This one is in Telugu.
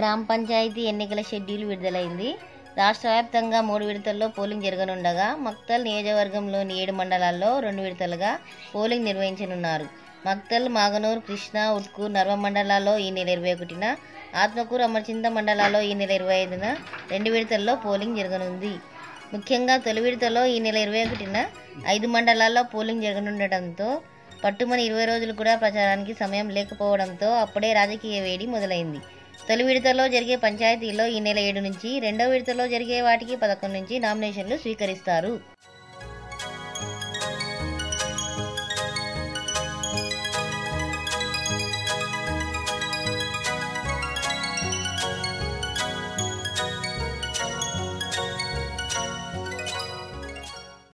గ్రామ పంచాయతీ ఎన్నికల షెడ్యూల్ విడుదలైంది. రాష్ట్ర వ్యాప్తంగా మూడు విడతల్లో పోలింగ్ జరగనుండగా మక్తల్ నియోజకవర్గంలోని ఏడు మండలాల్లో రెండు విడతలుగా పోలింగ్ నిర్వహించనున్నారు. మక్తల్ మాగనూర్ కృష్ణా ఉట్కూర్ నర్వ మండలాల్లో ఈ నెల ఇరవై ఒకటిన ఆత్మకూరు అమర్చింత మండలాల్లో ఈ నెల ఇరవై ఐదున రెండు విడతల్లో పోలింగ్ జరగనుంది. ముఖ్యంగా తొలి విడతలో ఈ నెల ఇరవై ఒకటిన ఐదు మండలాల్లో పోలింగ్ జరగనుండటంతో పట్టుమని ఇరవై రోజులు కూడా ప్రచారానికి సమయం లేకపోవడంతో అప్పుడే రాజకీయ వేడి మొదలైంది. తొలి విడతలో జరిగే పంచాయతీలో ఈ నెల ఏడు నుంచి రెండో విడతలో జరిగే వాటికి పదకొండు నుంచి నామినేషన్లు స్వీకరిస్తారు.